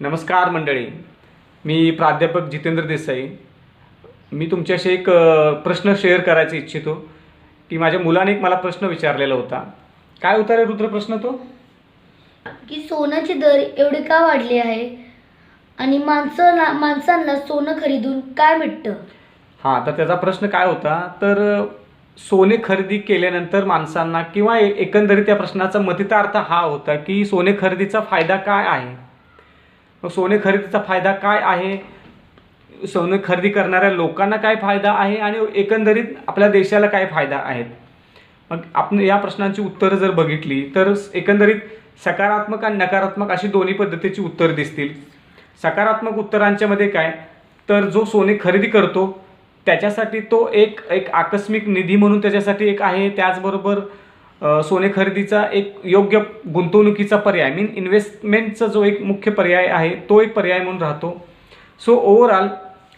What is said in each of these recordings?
नमस्कार मंडळी. मी प्राध्यापक जितेंद्र देसाई. मी तुमच्याशी एक प्रश्न शेअर करायचा इच्छितो की माझ्या मुलाने एक मला प्रश्न विचारलेला होता. काय होता रे रुद्र प्रश्न तो? की सोन्याचे दर एवढे का वाढले आहे? आणि माणसाला माणसांना सोनं खरीदून काय भेटतं? हां तर त्याचा प्रश्न काय होता? तर सोने खरेदी केल्यानंतर माणसांना किंवा एकंदरीत त्या प्रश्नाचा मतितार्थ हा होता की सोने खरेदीचा फायदा काय आहे? मग सोने खरेदीचा फायदा काय आहे? सोने खरेदी करणाऱ्या लोकांना काय फायदा आहे आणि एकंदरीत आपल्या देशाला काय फायदा आहेत? मग आपण या प्रश्नांची उत्तरं जर बघितली तर एकंदरीत सकारात्मक आणि नकारात्मक अशी दोन्ही पद्धतीची उत्तरं दिसतील. सकारात्मक उत्तरांच्यामध्ये काय? तर जो सोने खरेदी करतो त्याच्यासाठी तो एक एक आकस्मिक निधी म्हणून त्याच्यासाठी एक आहे. त्याचबरोबर सोने खरेदीचा एक योग्य गुंतवणुकीचा पर्याय मीन इन्व्हेस्टमेंटचा जो एक मुख्य पर्याय आहे तो एक पर्याय म्हणून राहतो. सो ओव्हरऑल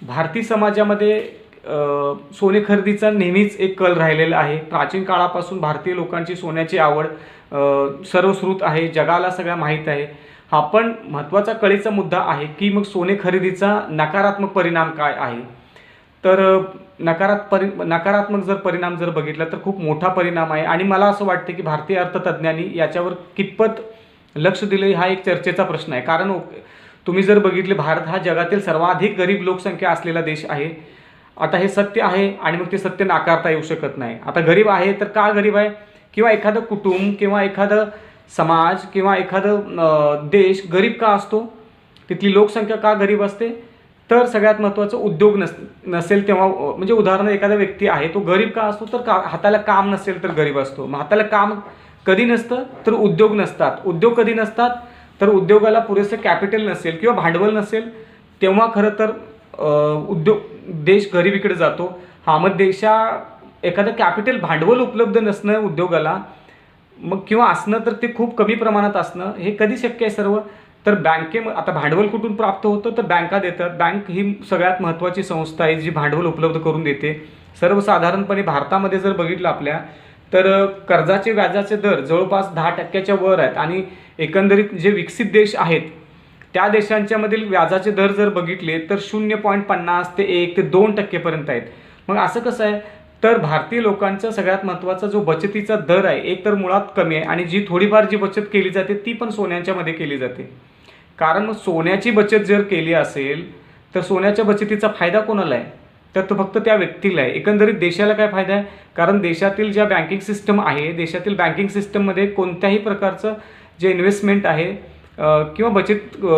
भारतीय समाजामध्ये सोने खरेदीचा नेहमीच एक कल राहिलेला आहे. प्राचीन काळापासून भारतीय लोकांची सोन्याची आवड सर्वश्रुत आहे जगाला सगळ्या माहीत आहे. हा पण महत्त्वाचा कळीचा मुद्दा आहे की मग सोने खरेदीचा नकारात्मक परिणाम काय आहे? तर नकारात परि नकारात्मक जर परिणाम जर बघितला तर खूप मोठा परिणाम आहे. आणि मला असं वाटतं की भारतीय अर्थतज्ज्ञांनी याच्यावर कितपत लक्ष दिलं हा एक चर्चेचा प्रश्न आहे. कारण तुम्ही जर बघितले भारत हा जगातील सर्वाधिक गरीब लोकसंख्या असलेला देश आहे. आता हे सत्य आहे आणि मग ते सत्य नाकारता येऊ शकत नाही. आता गरीब आहे तर का गरीब आहे? किंवा एखादं कुटुंब किंवा एखादं समाज किंवा एखादं देश गरीब का असतो? तिथली लोकसंख्या का गरीब असते? तर सगळ्यात महत्त्वाचं उद्योग नस नसेल तेव्हा म्हणजे उदाहरण एखादा व्यक्ती आहे तो गरीब का असतो तर का हाताला काम नसेल तर गरीब असतो. मग हाताला काम कधी नसतं तर उद्योग नसतात. उद्योग कधी नसतात तर उद्योगाला पुरेसं कॅपिटल नसेल किंवा भांडवल नसेल तेव्हा खरं तर उद्योग देश गरिबीकडे जातो. हा मग देशा एखादं कॅपिटल भांडवल उपलब्ध नसणं उद्योगाला मग किंवा असणं तर ते खूप कमी प्रमाणात असणं हे कधी शक्य आहे सर्व? तर बँके आता भांडवल कुठून प्राप्त होतं? तर बँका देतात. बँक ही सगळ्यात महत्त्वाची संस्था आहे जी भांडवल उपलब्ध करून देते. सर्वसाधारणपणे भारतामध्ये जर बघितलं आपल्या तर कर्जाचे व्याजाचे दर जवळपास दहा टक्क्याच्या वर आहेत. आणि एकंदरीत जे विकसित देश आहेत त्या देशांच्या मधील व्याजाचे दर जर बघितले तर शून्य पॉईंट पन्नास ते एक ते दोन टक्केपर्यंत आहेत. मग असं कसं आहे? तर भारतीय लोकांचा सगळ्यात महत्त्वाचा जो बचतीचा दर आहे एक तर मुळात कमी आहे आणि जी थोडीफार जी बचत केली जाते ती पण सोन्याच्यामध्ये केली जाते. कारण मग सोन्याची बचत जर केली असेल तर सोन्याच्या बचतीचा फायदा कोणाला आहे? तर तो फक्त त्या व्यक्तीला आहे. एकंदरीत देशाला काय फायदा आहे? कारण देशातील ज्या बँकिंग सिस्टम आहे देशातील बँकिंग सिस्टममध्ये कोणत्याही प्रकारचं जे इन्व्हेस्टमेंट आहे किंवा बचत